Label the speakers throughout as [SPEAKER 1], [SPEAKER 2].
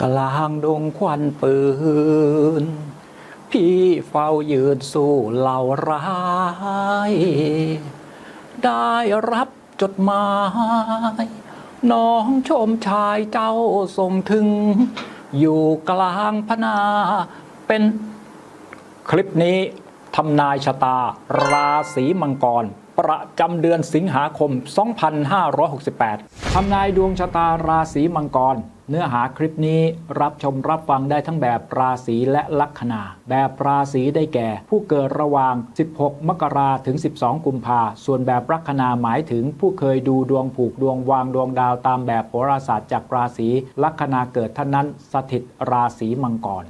[SPEAKER 1] กลางดงควันปืน พี่เฝ้ายืนสู้เหล่าร้าย ได้รับจดหมาย น้องชมชายเจ้าส่งถึง อยู่กลางพนา เป็นคลิปนี้ทำนายชะตาราศีมังกร ประจำเดือนสิงหาคม 2568 ทำนายดวงชะตาราศีมังกร เนื้อหาคลิปนี้รับชมรับฟังได้ทั้งแบบราศีและลัคนา แบบราศีได้แก่ ผู้เกิดระหว่าง 16 มกราถึง 12 กุมภาส่วนแบบลัคนาหมายถึงผู้เคยดูดวงผูกดวงวางดวงดาวตามแบบโหราศาสตร์จากราศีลัคนาเกิดท่านนั้นสถิตราศีมังกร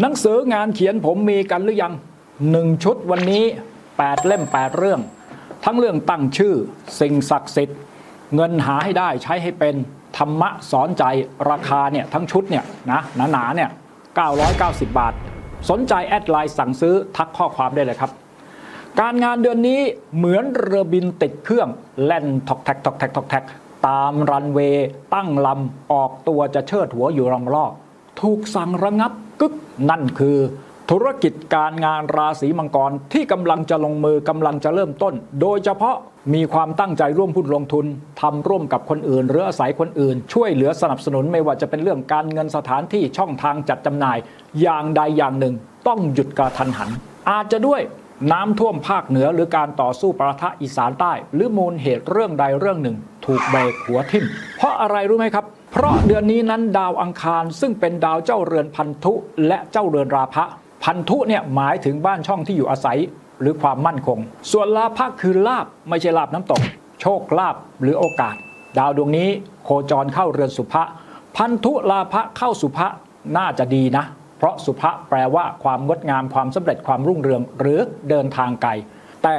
[SPEAKER 1] หนังสืองานเขียนผมมีกันหรือยังหนึ่งชุดวันนี้ 8 เล่ม 8 เรื่อง ทั้งเรื่องตั้งชื่อ สิ่งศักดิ์สิทธิ์ เงินหาให้ได้ใช้ให้เป็นธรรมะสอนใจราคาเนี่ยทั้งชุดเนี่ยนะหนาๆเนี่ย990 บาท สนใจแอดไลน์สั่งซื้อทักข้อความได้เลยครับ การงานเดือนนี้เหมือนเรือบินติดเครื่องแล่นทอกแทกทอกแทกทอกแทกตามรันเวย์ตั้งลำออกตัวจะเชิดหัวอยู่รองรอบ ถูกสั่งระงับกึกนั่นคือ ธุรกิจการงานราศีมังกรที่กำลังจะลงมือกำลังจะเริ่มต้น โดยเฉพาะมีความตั้งใจร่วมหุ้นลงทุนทำร่วมกับคนอื่น หรืออาศัยคนอื่น ช่วยเหลือสนับสนุนไม่ว่าจะเป็นเรื่องการเงินสถานที่ช่องทางจัดจำหน่าย อย่างใดอย่างหนึ่ง ต้องหยุดกระทันหัน อาจจะด้วยน้ำท่วมภาคเหนือหรือการต่อสู้ประทะอีสานใต้ หรือมูลเหตุเรื่องใดเรื่องหนึ่ง ถูกเบรกหัวทิ่ม อะไรรู้ไหมครับ เพราะเดือนนี้นั้นดาวอังคารซึ่งเป็นดาวเจ้าเรือนพันธุ และเจ้าเรือนราพะ พันธุเนี่ยหมายถึงบ้านช่องที่อยู่อาศัย หรือความมั่นคง ส่วนลาภะคือลาบไม่ใช่ลาบน้ำตก โชคลาภหรือโอกาส ดาวดวงนี้โคจรเข้าเรือนสุภะพันธุลาภะเข้าสุภะน่าจะดีนะ เพราะสุภะแปลว่าความงดงามความสำเร็จความรุ่งเรืองหรือเดินทางไกลแต่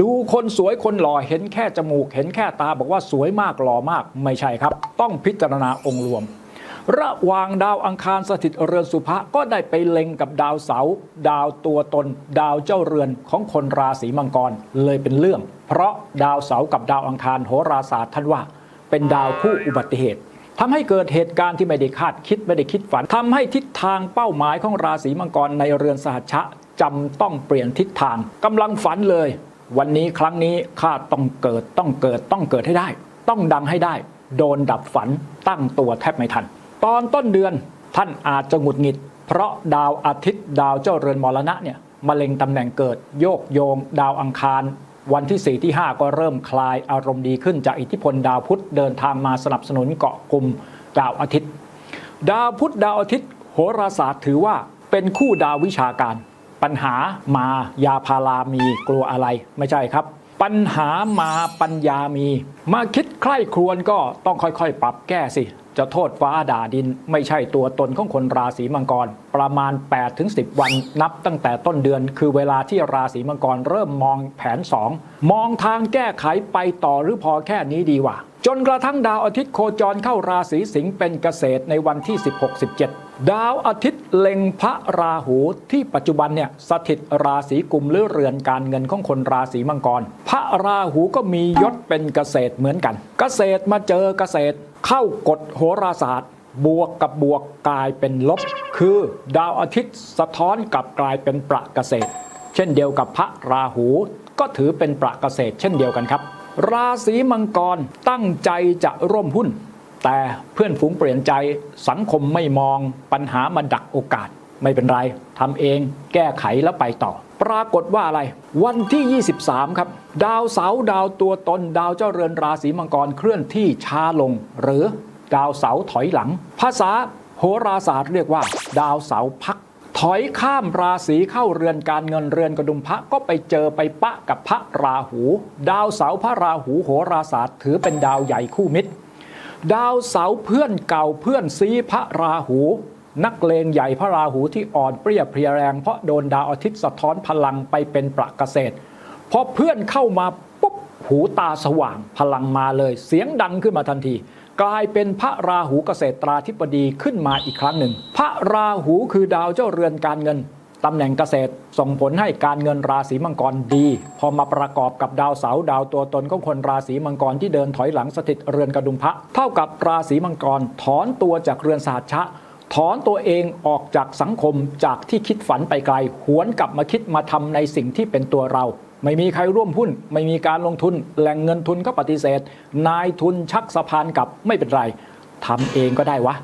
[SPEAKER 1] ดูคนสวยคนหล่อเห็นแค่จมูก เห็นแค่ตาบอกว่าสวยมากหล่อมากไม่ใช่ครับ ต้องพิจารณาองค์รวม ระหว่างดาวอังคารสถิตเรือนสุภะก็ได้ไปเล็งกับดาวเสาร์ดาวตัวตน ดาวเจ้าเรือนของคนราศีมังกรเลยเป็นเรื่อง เพราะดาวเสากับดาวอังคารโหราศาสตร์ท่านว่า เป็นดาวคู่อุบัติเหตุทำให้เกิดเหตุการณ์ที่ไม่ได้คาดคิดไม่ได้คิดฝันทำให้ทิศทางเป้าหมายของราศีมังกรในเรือนสหัชะจำต้องเปลี่ยนทิศทางกำลังฝันเลย วันนี้ครั้งนี้ข้าต้องเกิดต้องเกิดต้องเกิดให้ได้ ต้องดังให้ได้ โดนดับฝันตั้งตัวแทบไม่ทัน ตอนต้นเดือนท่านอาจจะหงุดหงิด เพราะดาวอาทิตย์ดาวเจ้าเรือนมรณะเนี่ยมาเล็งตำแหน่งเกิดโยกโยง ดาวอังคาร วันที่ 4 ที่ 5 ก็เริ่มคลายอารมณ์ดีขึ้นจากอิทธิพลดาวพุธเดินทางมาสนับสนุนเกาะกลุ่มดาวอาทิตย์ ดาวพุธดาวอาทิตย์ โหราศาสตร์ถือว่าเป็นคู่ดาววิชาการ ปัญหามายาพารามีกลัวอะไรไม่ใช่ครับ ปัญหามาปัญญามี มาคิดใคร่ครวญก็ต้องค่อยๆ ปรับแก้สิ จะโทษฟ้าด่าดิน ไม่ใช่ตัวตนของคนราศีมังกร ประมาณ 8-10 วันนับตั้งแต่ต้นเดือน คือเวลาที่ราศีมังกรเริ่มมองแผน 2 มองทางแก้ไขไปต่อหรือพอแค่นี้ดีวะ จนกระทั่งดาวอาทิตย์โคจรเข้าราศีสิงห์เป็นเกษตรในวันที่ 16-17 ดาวอาทิตย์เล็งพระราหูที่ปัจจุบันเนี่ยสถิตราศีกุมหรือเรือนการเงินของคนราศีมังกร พระราหูก็มียศเป็นเกษตรเหมือนกัน เกษตรมาเจอเกษตร เข้ากฎโหราศาสตร์ บวกกับบวกกลายเป็นลบ คือดาวอาทิตย์สะท้อนกลับกลายเป็นประเกษตร เช่นเดียวกับพระราหูก็ถือเป็นประเกษตรเช่นเดียวกันครับ ราศีมังกรตั้งใจจะร่วมหุ้น แต่เพื่อนฝูงเปลี่ยนใจสังคมไม่มองปัญหามาดักโอกาสไม่เป็นไรทำเองแก้ไขแล้วไปต่อ ปรากฏว่าอะไร วันที่ 23 ครับ ดาวเสาร์ดาวตัวตน ดาวเจ้าเรือนราศีมังกรเคลื่อนที่ช้าลง หรือดาวเสาร์ถอยหลัง ภาษาโหราศาสตร์เรียกว่า ดาวเสาร์พัก ถอยข้ามราศีเข้าเรือนการเงินเรือนกระดุมพระก็ไปเจอไปปะกับพระราหู ดาวเสาพระราหูโหราศาสตร์ถือเป็นดาวใหญ่คู่มิตร ดาวเสาเพื่อนเก่าเพื่อนซีพระราหู นักเลงใหญ่พระราหูที่อ่อนเปรี้ยเพรียแรง เพราะโดนดาวอาทิตย์สะท้อนพลังไปเป็นประเกษตรพอเพื่อนเข้ามาปุ๊บหูตาสว่างพลังมาเลย เสียงดังขึ้นมาทันที กลายเป็นพระราหูเกษตราธิบดีขึ้นมาอีกครั้งหนึ่ง พระราหูคือดาวเจ้าเรือนการเงินตำแหน่งเกษตรส่งผลให้การเงินราศีมังกรดี พอมาประกอบกับดาวเสาร์ดาวตัวตนของคนราศีมังกรที่เดินถอยหลังสถิตเรือนกระดุมพระ เท่ากับราศีมังกรถอนตัวจากเรือนสหัชชะ ถอนตัวเองออกจากสังคมจากที่คิดฝันไปไกล หวนกลับมาคิดมาทำในสิ่งที่เป็นตัวเรา ไม่มีใครร่วมหุ้น ไม่มีการลงทุน แหล่งเงินทุนก็ปฏิเสธ นายทุนชักสะพานกลับไม่เป็นไรทำเองก็ได้วะ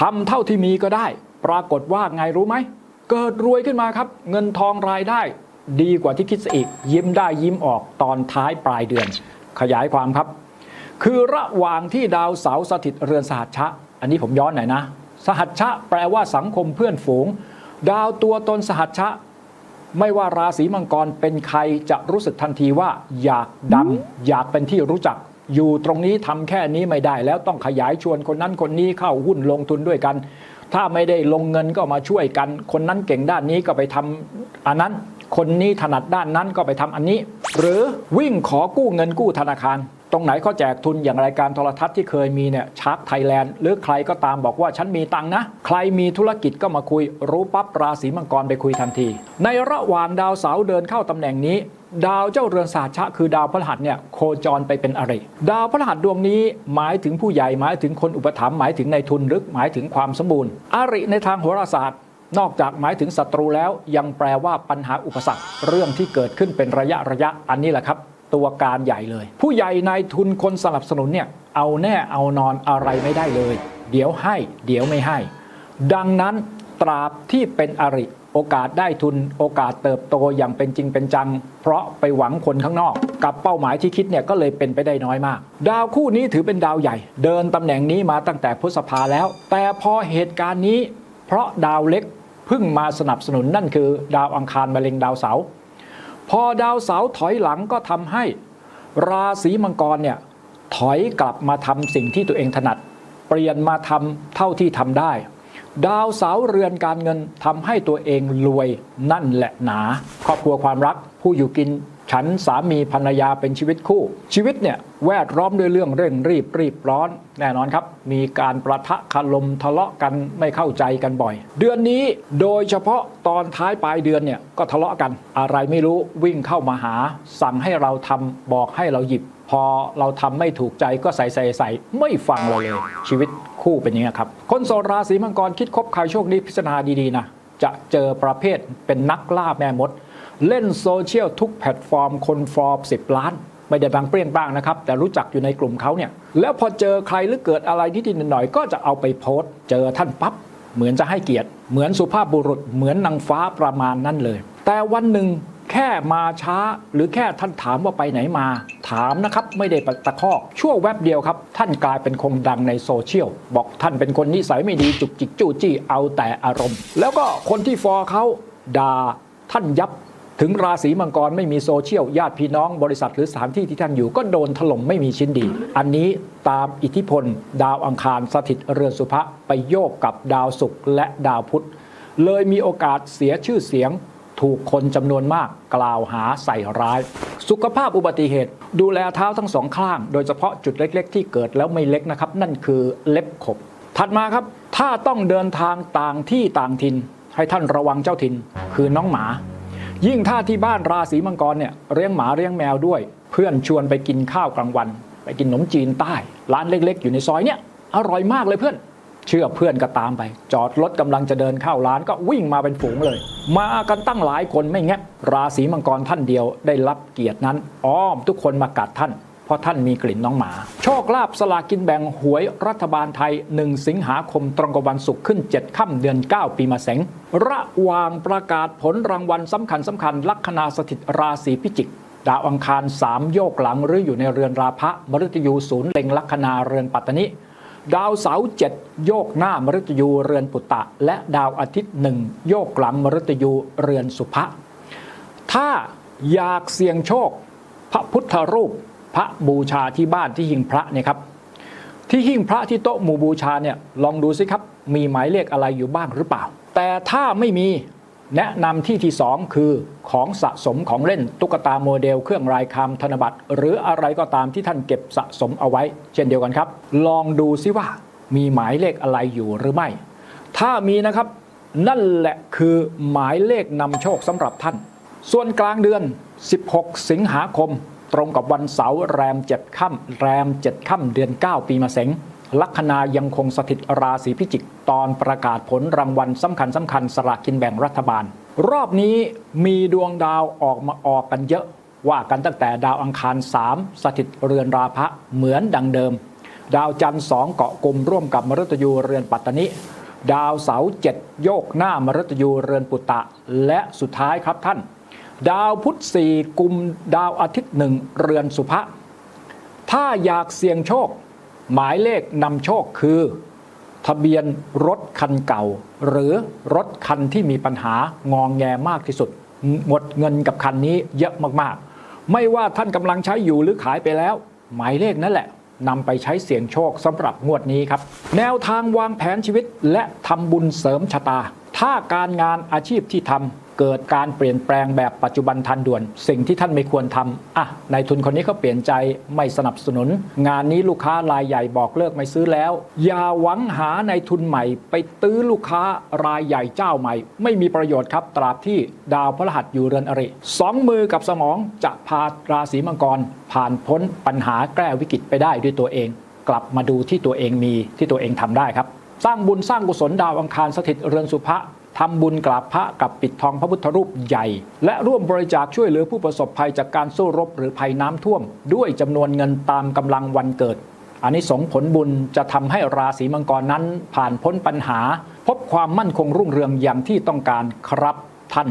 [SPEAKER 1] ทำเท่าที่มีก็ได้ ปรากฏว่าไงรู้ไหม เกิดรวยขึ้นมาครับ เงินทองรายได้ ดีกว่าที่คิดซะอีก ยิ้มได้ยิ้มออกตอนท้ายปลายเดือน ขยายความครับ คือระหว่างที่ดาวเสาร์สถิตเรือนสหัชชะ อันนี้ผมย้อนหน่อยนะ สหัชชะแปลว่าสังคมเพื่อนฝูง ดาวตัวตนสหัชชะ ไม่ว่าราศีมังกรเป็นใครจะรู้สึกทันทีว่าอยากดังอยากเป็นที่รู้จัก อยู่ตรงนี้ทำแค่นี้ไม่ได้ แล้วต้องขยายชวนคนนั้นคนนี้เข้าหุ้นลงทุนด้วยกัน ถ้าไม่ได้ลงเงินก็มาช่วยกัน คนนั้นเก่งด้านนี้ก็ไปทำอันนั้น คนนี้ถนัดด้านนั้นก็ไปทำอันนี้ หรือวิ่งขอกู้เงินกู้ธนาคาร ตรงไหนเขาแจกทุนอย่างรายการโทรทัศน์ที่เคยมีเนี่ยชาร์กไทยแลนด์หรือใครก็ตามบอกว่าฉันมีตังนะ ใครมีธุรกิจก็มาคุย รู้ปั๊บราศีมังกรไปคุยทันที ในระหว่างดาวเสาร์เดินเข้าตำแหน่งนี้ ดาวเจ้าเรือนศาสตร์ชะคือดาวพฤหัสเนี่ยโคจรไปเป็นอริดาวพฤหัสดวงนี้หมายถึงผู้ใหญ่หมายถึงคนอุปถัมภ์หมายถึงในทุนหรือหมายถึงความสมบูรณ์ อริในทางโหราศาสตร์นอกจากหมายถึงศัตรูแล้วยังแปลว่าปัญหาอุปสรรค เรื่องที่เกิดขึ้นเป็นระยะระยะอันนี้แหละครับ ตัวการใหญ่เลย ผู้ใหญ่นายทุนคนสนับสนุนเนี่ยเอาแน่เอานอนอะไรไม่ได้เลย เดี๋ยวให้ เดี๋ยวไม่ให้ ดังนั้นตราบที่เป็นอริโอกาสได้ทุนโอกาสเติบโตอย่างเป็นจริงเป็นจัง เพราะไปหวังคนข้างนอก กับเป้าหมายที่คิดเนี่ยก็เลยเป็นไปได้น้อยมาก ดาวคู่นี้ถือเป็นดาวใหญ่ เดินตำแหน่งนี้มาตั้งแต่พฤษภาแล้ว แต่พอเหตุการณ์นี้ เพราะดาวเล็กเพิ่งมาสนับสนุนนั่นคือ ดาวอังคารมะเร็งดาวเสาร์ พอดาวเสาร์ถอยหลังก็ทำให้ ราศีมังกรเนี่ยถอยกลับมาทำสิ่งที่ตัวเองถนัด เปลี่ยนมาทำเท่าที่ทำได้ ดาวเสาร์เรือนการเงินทำให้ตัวเองรวยนั่นแหละหนา ครอบครัวความรักผู้อยู่กิน ฉันสามีภรรยาเป็นชีวิตคู่ ชีวิตเนี่ยแวดล้อมด้วยเรื่องเร่งรีบรีบร้อน แน่นอนครับ มีการประทะคารมทะเลาะกันไม่เข้าใจกันบ่อย เดือนนี้โดยเฉพาะตอนท้ายปลายเดือนเนี่ยก็ทะเลาะกัน อะไรไม่รู้วิ่งเข้ามาหา สั่งให้เราทำบอกให้เราหยิบ พอเราทำไม่ถูกใจก็ใส่ใส่ใส่ไม่ฟังเราเลย ชีวิตคู่เป็นอย่างนี้ครับ คนโสดราศีมังกรคิดคบใครโชคดีพิจารณาดีๆนะจะเจอประเภทเป็นนักล่าแม่มด เล่นโซเชียลทุกแพลตฟอร์มคนฟอร์ม10ล้าน ไม่ได้บางเปรี้ยงบ้างนะครับ แต่รู้จักอยู่ในกลุ่มเขาเนี่ย แล้วพอเจอใครหรือเกิดอะไรนิดๆหน่อยก็จะเอาไปโพสต์ เจอท่านปั๊บเหมือนจะให้เกียรติ เหมือนสุภาพบุรุษเหมือนนางฟ้าประมาณนั้นเลย แต่วันหนึ่งแค่มาช้าหรือแค่ท่านถามว่าไปไหนมา ถามนะครับไม่ได้ตะคอกชั่วแวบเดียวครับ ท่านกลายเป็นคงดังในโซเชียล บอกท่านเป็นคนนิสัยไม่ดีจุกจิกจู้จี้เอาแต่อารมณ์ แล้วก็คนที่ฟอเขาด่าท่านยับ ถึงราศีมังกรไม่มีโซเชียลญาติพี่น้องบริษัทหรือสถานที่ที่ท่านอยู่ก็โดนถล่มไม่มีชิ้นดี อันนี้ตามอิทธิพล ดาวอังคารสถิตเรือนสุภะไปโยกกับดาวศุกร์และดาวพุธ เลยมีโอกาสเสียชื่อเสียง ถูกคนจำนวนมากกล่าวหาใส่ร้าย สุขภาพอุบัติเหตุ ดูแลเท้าทั้งสองข้าง โดยเฉพาะจุดเล็ก ๆ ที่เกิดแล้วไม่เล็กนะครับ นั่นคือเล็บขบ ถัดมาครับ ถ้าต้องเดินทางต่างที่ต่างถิ่นให้ท่านระวังเจ้าถิ่นคือน้องหมา ยิ่งถ้าที่บ้านราศีมังกรเนี่ยเลี้ยงหมาเลี้ยงแมวด้วย เพื่อนชวนไปกินข้าวกลางวัน ไปกินขนมจีนใต้ ร้านเล็ก ๆ อยู่ในซอยเนี่ยอร่อยมากเลยเพื่อน เชื่อเพื่อนก็ตามไป จอดรถกำลังจะเดินเข้าร้านก็วิ่งมาเป็นฝูงเลย มากันตั้งหลายคนไม่แงบราศีมังกรท่านเดียวได้รับเกียรตินั้น อ้อมทุกคนมากัดท่าน เพราะท่านมีกลิ่นน้องหมา โชคลาภสลากินแบ่งหวยรัฐบาลไทย 1 สิงหาคมตรงกับวันศุกร์ขึ้น 7 ค่ำเดือน 9 ปีมาเสง ระหว่างประกาศผลรางวัลสำคัญสำคัญลัคนาสถิตราศีพิจิกดาวอังคาร 3 โยกหลังหรืออยู่ในเรือนราพะมฤตยูศูนย์เล็งลัคนาเรือนปัตตนิดาวเสาร์เจ็ดโยกหน้ามฤตยูเรือนปุตตะ และดาวอาทิตย์หนึ่งโยกหลังมฤตยูเรือนสุภะถ้าอยากเสี่ยงโชค พระพุทธรูป พระบูชาที่บ้านที่หิ้งพระเนี่ยครับที่หิ้งพระที่โต๊ะหมู่บูชาเนี่ยลองดูสิครับ มีหมายเลขอะไรอยู่บ้างหรือเปล่า แต่ถ้าไม่มีแนะนำที่ที่ 2 คือของสะสมของเล่นตุ๊กตาโมเดล เครื่องรายคำธนบัตร หรืออะไรก็ตามที่ท่านเก็บสะสมเอาไว้ เช่นเดียวกันครับ ลองดูซิว่ามีหมายเลขอะไรอยู่หรือไม่ ถ้ามีนะครับนั่นแหละคือหมายเลขนำโชคสำหรับท่าน ส่วนกลางเดือน 16 สิงหาคม ตรงกับวันเสาร์แรม7ค่ำแรม7ค่ำเดือน 9 ปีมะเสงลัคนายังคงสถิตราศีพิจิก ตอนประกาศผลรางวัลสำคัญสำคัญสลากกินแบ่งรัฐบาล รอบนี้มีดวงดาวออกมาออกกันเยอะ ว่ากันตั้งแต่ดาวอังคาร 3 สถิตเรือนราพะเหมือนดังเดิม ดาวจันทร์สองเกาะกลุ่มร่วมกับมฤตยูเรือนปัตตนิ ดาวเสาร์เจ็ดโยกหน้ามฤตยูเรือนปุตตะ และสุดท้ายครับท่าน ดาวพุธสี่กุมดาวอาทิตย์หนึ่งเรือนสุภะถ้าอยากเสี่ยงโชค หมายเลขนำโชคคือ ทะเบียนรถคันเก่า หรือรถคันที่มีปัญหางองแงมากที่สุด หมดเงินกับคันนี้เยอะมากๆ ไม่ว่าท่านกำลังใช้อยู่หรือขายไปแล้ว หมายเลขนั่นแหละนำไปใช้เสี่ยงโชคสำหรับงวดนี้ครับ แนวทางวางแผนชีวิตและทำบุญเสริมชะตา ถ้าการงานอาชีพที่ทำ เกิดการเปลี่ยนแปลงแบบปัจจุบันทันด่วน สิ่งที่ท่านไม่ควรทำอะนายทุนคนนี้เขาเปลี่ยนใจไม่สนับสนุน งานนี้ลูกค้ารายใหญ่บอกเลิกไม่ซื้อแล้ว อย่าหวังหานายทุนใหม่ ไปตื้อลูกค้ารายใหญ่เจ้าใหม่ ไม่มีประโยชน์ครับตราบที่ดาวพฤหัสอยู่เรือนอริสองมือกับสมองจะพาราศีมังกร ผ่านพ้นปัญหาแก้วิกฤตไปได้ด้วยตัวเอง กลับมาดูที่ตัวเองมีที่ตัวเองทำได้ครับสร้างบุญสร้างกุศลดาวอังคารสถิตเรือนสุภะ ทำบุญกราบพระกับปิดทองพระพุทธรูปใหญ่ และร่วมบริจาคช่วยเหลือผู้ประสบภัยจากการสู้รบหรือภัยน้ำท่วม ด้วยจำนวนเงินตามกำลังวันเกิดอันนี้สงผลบุญจะทำให้ราศีมังกรนั้น ผ่านพ้นปัญหา พบความมั่นคงรุ่งเรืองอย่างที่ต้องการครับท่าน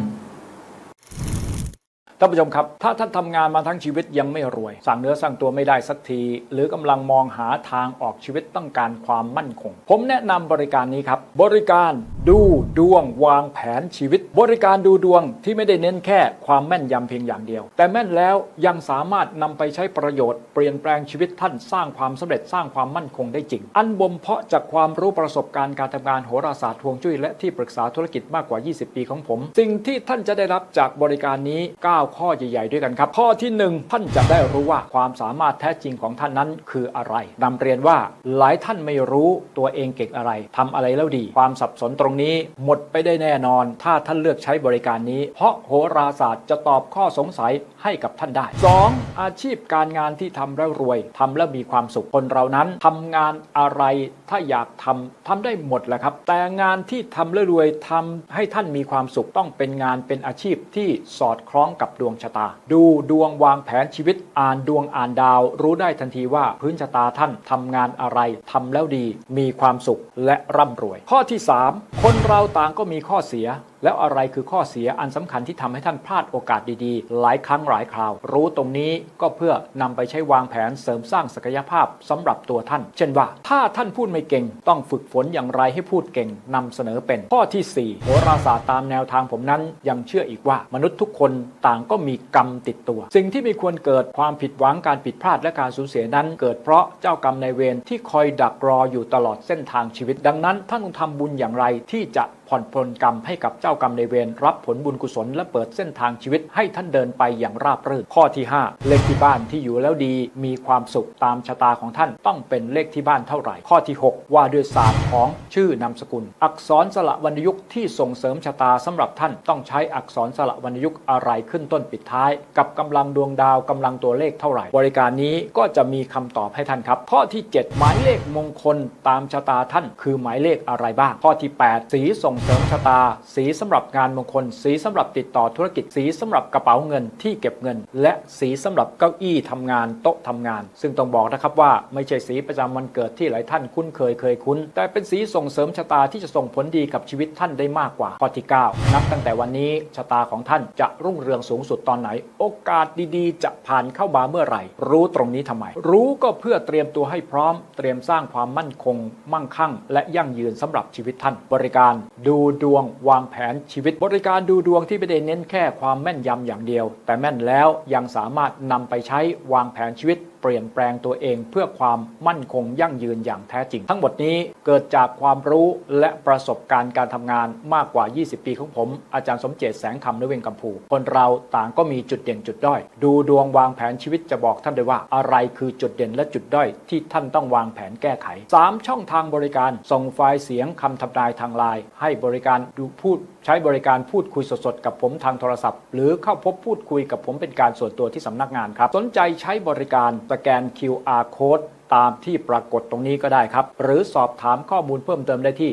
[SPEAKER 1] ท่านผู้ชมครับ ถ้าท่านทำงานมาทั้งชีวิตยังไม่รวยสั่งเนื้อสั่งตัวไม่ได้สักที หรือกำลังมองหาทางออกชีวิตต้องการความมั่นคง ผมแนะนำบริการนี้ครับ บริการ ดูดวงวางแผนชีวิต บริการดูดวงที่ไม่ได้เน้นแค่ความแม่นยำเพียงอย่างเดียว แต่แม่นแล้วยังสามารถนำไปใช้ประโยชน์เปลี่ยนแปลงชีวิตท่านสร้างความสำเร็จสร้างความมั่นคงได้จริง อันบ่มเพาะจากความรู้ประสบการณ์การทำงานโหราศาสตร์ฮวงจุ้ยและที่ปรึกษาธุรกิจมากกว่า 20 ปีของผม สิ่งที่ท่านจะได้รับจากบริการนี้ 9 ข้อใหญ่ ๆ ด้วยกันครับ ข้อที่ 1 ท่านจะได้รู้ว่าความสามารถแท้จริงของท่านนั้นคืออะไรนำเรียนว่าหลายท่านไม่รู้ตัวเองเก่งอะไรทำอะไรแล้วดี ความสับสนตรงนี้หมดไปได้แน่นอน ถ้าท่านเลือกใช้บริการนี้ เพราะโหราศาสตร์จะตอบข้อสงสัยให้กับท่านได้ 2. อาชีพการงานที่ทำแล้วรวยทำแล้วมีความสุขคนเรานั้นทำงานอะไรถ้าอยากทำทำได้หมดแหละครับ แต่งานที่ทำแล้วรวยทำให้ท่านมีความสุขต้องเป็นงานเป็นอาชีพที่สอดคล้องกับดวงชะตา ดูดวงวางแผนชีวิตอ่านดวงอ่านดาว รู้ได้ทันทีว่าพื้นชะตาท่านทำงานอะไรทำแล้วดี มีความสุขและร่ำรวย ข้อที่ 3คนเราต่างก็มีข้อเสีย แล้วอะไรคือข้อเสียอันสำคัญที่ทำให้ท่านพลาดโอกาสดีๆ หลายครั้งหลายคราว รู้ตรงนี้ก็เพื่อนำไปใช้วางแผนเสริมสร้างศักยภาพสำหรับตัวท่าน เช่นว่าถ้าท่านพูดไม่เก่ง ต้องฝึกฝนอย่างไรให้พูดเก่งนำเสนอเป็นข้อที่ 4 โหราศาสตร์ตามแนวทางผมนั้นยังเชื่ออีกว่ามนุษย์ทุกคนต่างก็มีกรรมติดตัว สิ่งที่ไม่ควรเกิดความผิดหวังการผิดพลาดและการสูญเสียนั้น เกิดเพราะเจ้ากรรมนายเวรที่คอยดักรออยู่ตลอดเส้นทางชีวิต ดังนั้นท่านต้องทำบุญอย่างไรที่จะผ่อนปลนกรรมให้กับเจ้ากรรมในเวรรับผลบุญกุศลและเปิดเส้นทางชีวิตให้ท่านเดินไปอย่างราบรื่นข้อที่ 5 เลขที่บ้านที่อยู่แล้วดีมีความสุขตามชะตาของท่านต้องเป็นเลขที่บ้านเท่าไหร่ ข้อที่ 6 ว่าด้วยศาสตร์ของชื่อนามสกุล อักษรสละวรรณยุกต์ที่ส่งเสริมชะตาสำหรับท่านต้องใช้อักษรสละวรรณยุกต์อะไรขึ้นต้นปิดท้าย กับกำลังดวงดาวกำลังตัวเลขเท่าไหร่ บริการนี้ก็จะมีคำตอบให้ท่านครับ ข้อที่ 7 หมายเลขมงคลตามชะตาท่าน คือหมายเลขอะไรบ้าง ข้อที่ 8 สีส่งงเสริมชะตา สีสำหรับงานมงคล สีสำหรับติดต่อธุรกิจสีสำหรับกระเป๋าเงินที่เก็บเงิน และสีสำหรับเก้าอี้ทำงานโต๊ะทำงาน ซึ่งต้องบอกนะครับว่าไม่ใช่สีประจำวันเกิดที่หลายท่านคุ้นเคยเคยคุ้น แต่เป็นสีส่งเสริมชะตาที่จะส่งผลดีกับชีวิตท่านได้มากกว่าข้อที่ 9 นับตั้งแต่วันนี้ชะตาของท่านจะรุ่งเรืองสูงสุดตอนไหน โอกาสดีๆ จะผ่านเข้ามาเมื่อไหร่ รู้ตรงนี้ทำไม รู้ก็เพื่อเตรียมตัวให้พร้อม เตรียมสร้างความมั่นคง มั่งคั่ง และยั่งยืนสำหรับชีวิตท่านบริการดูดวงวางแผนชีวิต บริการดูดวงที่ไม่ได้เน้นแค่ความแม่นยำอย่างเดียว แต่แม่นแล้วยังสามารถนำไปใช้วางแผนชีวิต ปลี่ยนแปลงตัวเองเพื่อความมั่นคงยั่งยืนอย่างแท้จริง ทั้งหมดนี้เกิดจากความรู้และประสบการณ์การทำงานมากกว่า 20 ปีของผม อาจารย์สมเจตแสงคำนเวงกัมพูคนเราต่างก็มีจุดเด่นจุดด้อย ดูดวงวางแผนชีวิตจะบอกท่านได้ว่าอะไรคือจุดเด่นและจุดด้อยที่ท่านต้องวางแผนแก้ไข 3 ช่องทางบริการส่งไฟล์เสียงคำทำนายทางไลน์ให้บริการดูพูดใช้บริการพูดคุยสดๆ กับผมทางโทรศัพท์ หรือเข้าพบพูดคุยกับผมเป็นการส่วนตัวที่สำนักงานครับ สนใจใช้บริการสแกน QR code ตามที่ปรากฏตรงนี้ก็ได้ครับ หรือสอบถามข้อมูลเพิ่มเติมได้ที่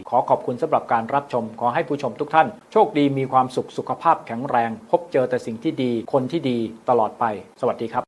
[SPEAKER 1] 0817008644 ขอขอบคุณสำหรับการรับชม ขอให้ผู้ชมทุกท่าน โชคดีมีความสุขสุขภาพแข็งแรง พบเจอแต่สิ่งที่ดี คนที่ดีตลอดไป สวัสดีครับ